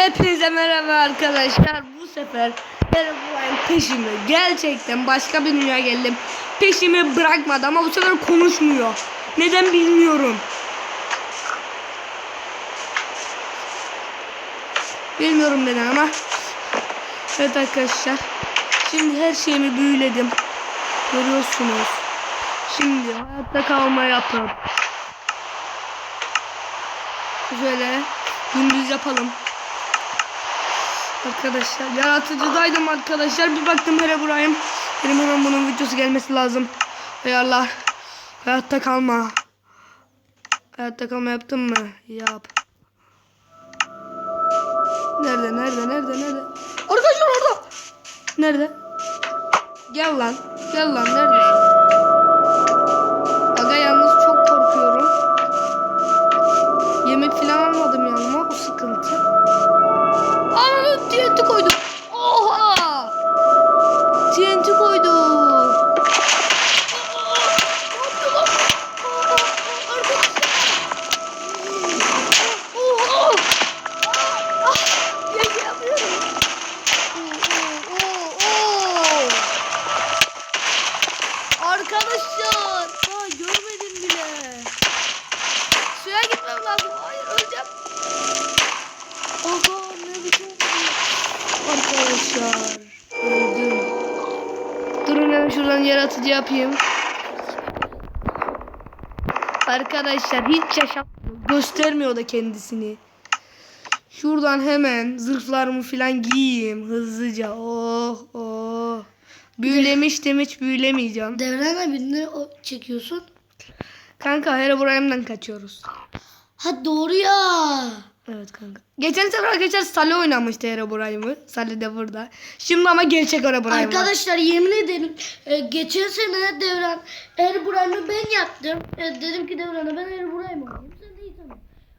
Hepinize merhaba arkadaşlar. Bu sefer Herobrine peşimi gerçekten başka bir dünya geldim. Peşimi bırakmadı ama bu sefer konuşmuyor. Neden bilmiyorum. Bilmiyorum neden ama. Evet arkadaşlar. Şimdi her şeyimi büyüledim. Görüyorsunuz. Şimdi hayatta kalma yapıp Şöyle gündüz yapalım. Arkadaşlar yaratıcıdaydım arkadaşlar. Bir baktım hele burayım. Benim hemen bunun videosu gelmesi lazım. Hay Allah. Hayatta kalma. Hayatta kalma yaptın mı? Yap. Nerede nerede nerede nerede? Arkadaşlar orada. Nerede? Gel lan. Gel lan neredesin? Arkadaşlar öldüm. Durun hemen şuradan yaratıcı yapayım. Arkadaşlar hiç yaşamıyor. Göstermiyor da kendisini. Şuradan hemen zırhlarımı falan giyeyim hızlıca. Oh oh. Büyülemiştim hiç büyülemeyeceğim. Devran abinle çekiyorsun. Kanka Herobrine'den kaçıyoruz. Ha doğru ya. Evet kanka. Geçen sefer arkadaşlar Sally oynamıştı Herobrine'ı. Sally de burada. Şimdi ama gerçek Herobrine. Arkadaşlar yemin ederim e, geçen sene Devran Erburan'ı ben yaptım. E, dedim ki Devran'a ben Erburan'ı oynayayım. Sen de iyi tamam.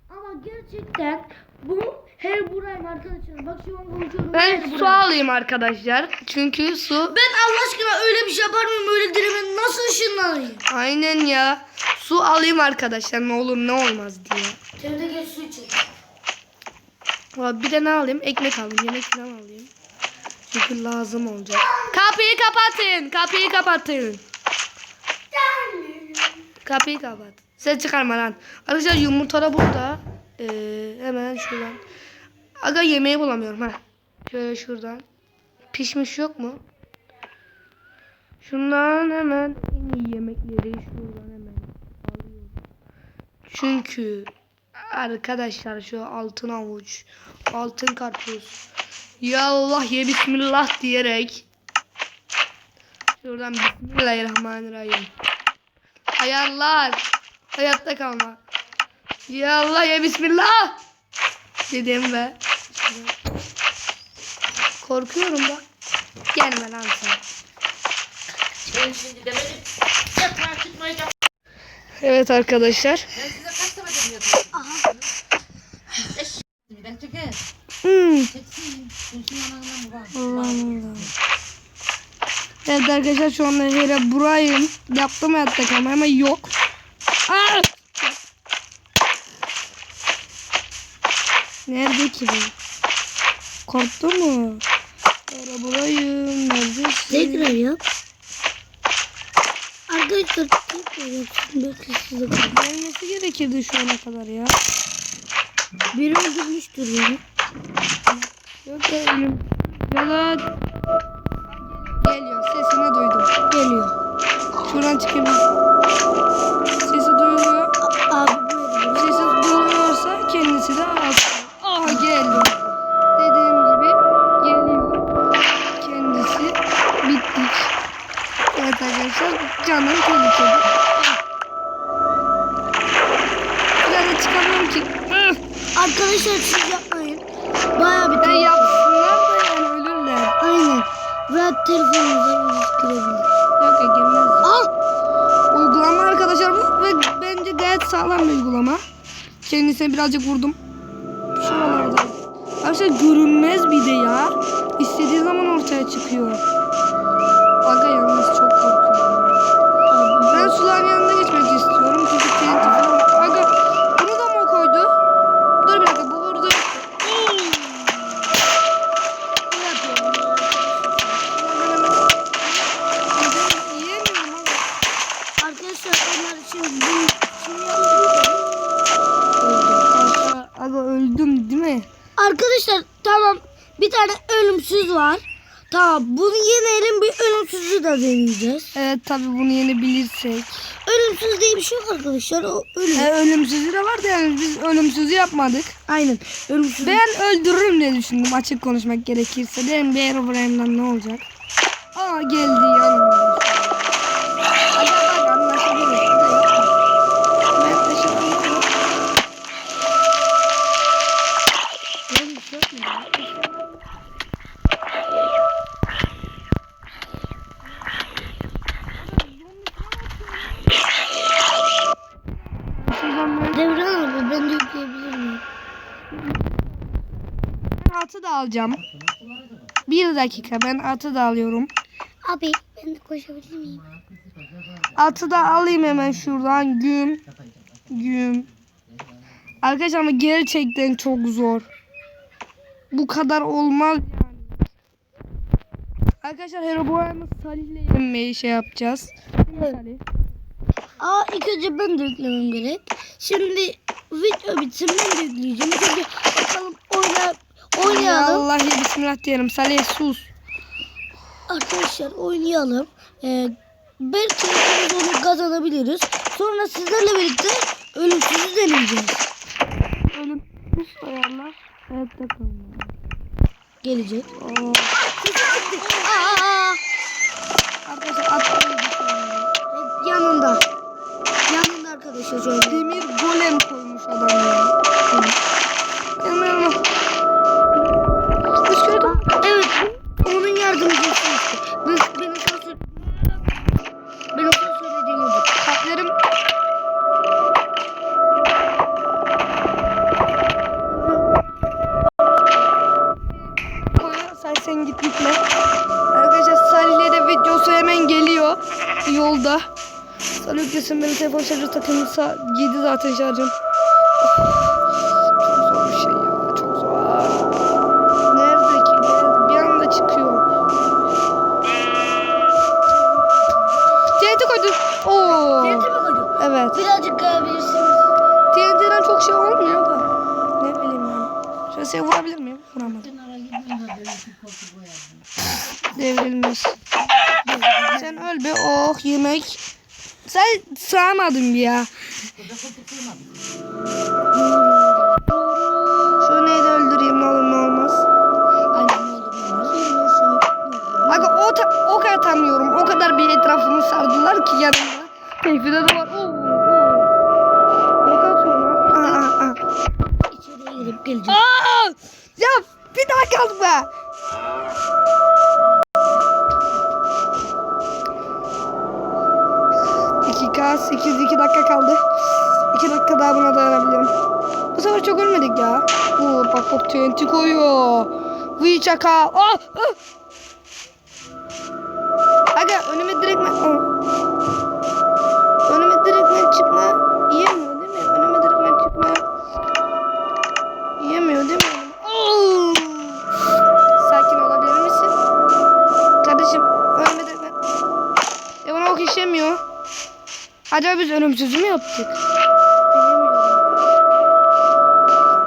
Ama gerçekten bu Erburan arkadaşlar. Bak şu an konuşuyorum. Ben Herobrine. su alayım arkadaşlar. Çünkü su Ben Allah aşkına öyle bir şey yapar mıyım? Öyle dirime nasıl ışınlanayım? aynen ya. Su alayım arkadaşlar ne olur ne olmaz diye. Evde geç su için. Bir de ne alayım? Ekmek alayım. Yemek falan alayım. Çünkü lazım olacak. Kapıyı kapatın. Kapıyı kapatın. Kapıyı kapat. Ses çıkarma lan. Arkadaşlar yumurta da burada. Ee, hemen şuradan. Aga yemeği bulamıyorum ha. Şöyle şuradan. Pişmiş yok mu? Şundan hemen en iyi yemekleri şuradan hemen alıyorum. Çünkü arkadaşlar şu altın avuç, altın karpuz. Ya Allah ye bismillah diyerek şuradan bismillahirrahmanirrahim. Ayarlar. Hayatta kalma. Ya Allah ya bismillah. Dedim ve korkuyorum bak. Gelme lan sen. Ben şimdi demedim. Yatağa çıkmayacağım. Evet arkadaşlar. Ben size kaç demedim yatağa. Eş. Ben çeker. Hmm. Allah Allah. Evet arkadaşlar şu anda hele burayım. Yaptım hayatta kalma ama yok. Aa! Nerede ki bu? Korktu mu? Ara bulayım. Neredesin? Tekrar yap. Arkadaşlar. Gelmesi gerekirdi şu ana kadar ya. Biri öldürmüştür beni. Yok ya ölüm. Yalan. Geliyor. Sesini duydum. Geliyor. Şuradan çıkayım. Virüs girebilir. Ya girmez. Al. Uygulama arkadaşlar bu ve bence gayet sağlam bir uygulama. Kendisine birazcık vurdum. Şuralarda. Arkadaşlar görünmez bir de ya. İstediği zaman ortaya çıkıyor. Ölümsüz var. Tamam bunu yenelim bir ölümsüzü de deneyeceğiz. Evet tabi bunu yenebilirsek. Ölümsüz diye bir şey yok arkadaşlar. O ölüm. E, ölümsüzü de var da yani biz ölümsüzü yapmadık. Aynen. Ölümsüz. Ben öldürürüm diye düşündüm açık konuşmak gerekirse. Dedim bir Aerobrain'den ne olacak? Aa geldi yanımda. Atı da alacağım. Bir dakika ben atı da alıyorum. Abi ben de koşabilir miyim? Atı da alayım hemen şuradan. Güm. Güm. Arkadaşlar ama gerçekten çok zor. Bu kadar olmaz yani. Arkadaşlar Herobrine'ı Salih'le yenmeyi şey yapacağız. Mi Salih? Aa ilk önce ben de yüklemem gerek. Şimdi video bitsin ben de yükleyeceğim. Önce bakalım oynayalım. Allah ya bismillah diyelim. Salih sus. Arkadaşlar oynayalım. Ee, belki onu kazanabiliriz. Sonra sizlerle birlikte ölümsüzü deneyeceğiz. Ölüm. Sus ayarlar. Hayatta kalma. Gelecek. Oo. Aa, Arkadaşlar atlayın. yanında. Yanında arkadaşlar. Demir golem koymuş adam Yüklesin benim telefon şarjı takımı giydi zaten şarjım. Çok zor bir şey ya. Çok zor. Nerede ki? Nerede? Bir anda çıkıyor. TNT koydu. Oo. TNT mi koydun? Evet. Birazcık kayabilirsiniz. TNT'den çok şey olmuyor da. Ne bileyim ben. Şöyle şey vurabilir miyim? Vuramadım. Devrilmiş. Sen öl be. Oh yemek. Sen sığamadın bir ya. Şu neyi de öldüreyim ne olur ne olmaz. Aga o, ta- ok atamıyorum. O kadar bir etrafımı sardılar ki yanımda. Tevfide de var. Oo, oo. Ok atıyorum lan. Aa, aa, aa. İçeriye girip geleceğiz. Aa! Ya bir daha kaldı Dakika 8 2 dakika kaldı. 2 dakika daha buna dayanabilirim. Bu sefer çok ölmedik ya. Oo, bak bak TNT koyuyor. Vıy çaka. Ah, ah. Aga önüme direkt Önüme Acaba biz ölümsüzü mü yaptık?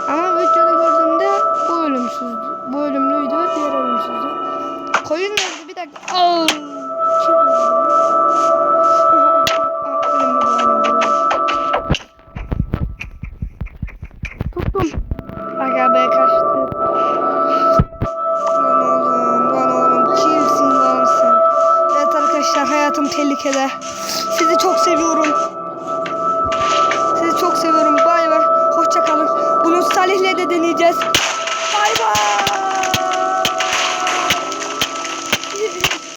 Ama videoda gördüğümde bu ölümsüzdü. Bu ölümlüydü, diğer ölümsüzdü. Koyun nerede? Bir dakika. Kim? Aa, bu. Tuttum. Aga be kaçtı. Lan oğlum, lan oğlum. Kimsin lan sen? Evet arkadaşlar hayatım tehlikede. Sizi çok seviyorum. Sizi çok seviyorum. Bay bay. Hoşça kalın. Bunu Salih'le de deneyeceğiz. Bay bay.